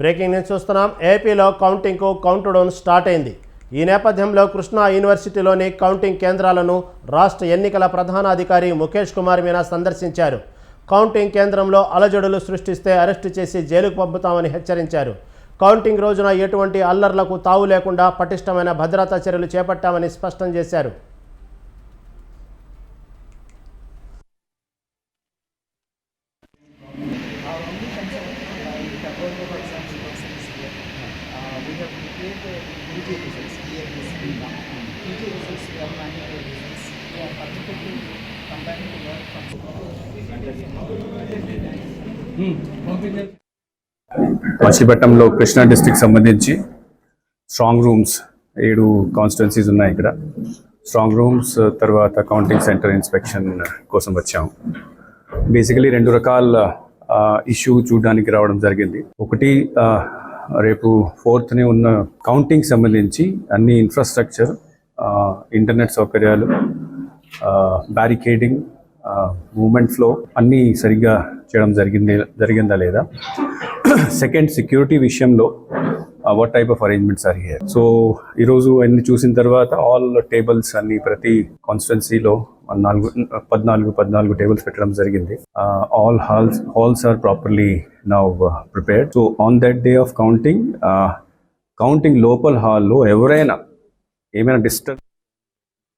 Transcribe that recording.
Breaking news చూస్తున్నాం. ఏపీలో కౌంటింగ్కు count down start అయింది. ఈ నేపథ్యంలో కృష్ణా యూనివర్సిటీలోని కౌంటింగ్ కేంద్రాలను రాష్ట్ర ఎన్నికల ప్రధానాధికారి ముఖేష్ కుమార్ మీనా సందర్శించారు. కౌంటింగ్ కేంద్రంలో అలజడులు సృష్టిస్తే అరెస్టు చేసి జైలుకు పంపుతామని హెచ్చరించారు. కౌంటింగ్ రోజున ఎటువంటి అల్లర్లకు తావు లేకుండా పటిష్టమైన భద్రతా చర్యలు చేపట్టామని స్పష్టం చేశారు. Uh, results, results, manual results, are to work from. మచిలీపట్నంలో కృష్ణా డిస్టిక్ సంబంధించి స్ట్రాంగ్ రూమ్స్ ఏడు కాన్స్టిట్యున్సీస్ ఉన్నాయి ఇక్కడ స్ట్రాంగ్ రూమ్స్ తర్వాత కౌంటింగ్ సెంటర్ ఇన్స్పెక్షన్ కోసం వచ్చాము బేసికలీ రెండు రకాల ఇష్యూ చూడడానికి రావడం జరిగింది ఒకటి రేపు ఫోర్త్ని ఉన్న కౌంటింగ్ సంబంధించి అన్ని ఇన్ఫ్రాస్ట్రక్చర్ ఇంటర్నెట్ సౌకర్యాలు బ్యారికేడింగ్ మూమెంట్ ఫ్లో అన్నీ సరిగ్గా చేయడం జరిగింది జరిగిందా లేదా? సెకండ్ సెక్యూరిటీ విషయంలో what type of arrangements are here so ఈరోజు అన్ని చూసిన తర్వాత ఆల్ టేబుల్స్ అన్ని ప్రతి కాన్స్టిట్యున్సీలో నాలుగు పద్నాలుగు పద్నాలుగు టేబుల్స్ పెట్టడం జరిగింది. All halls halls are properly now prepared so on that day of counting counting లోపల్ హాల్లో ఎవరైనా ఏమైనా డిస్టర్బ్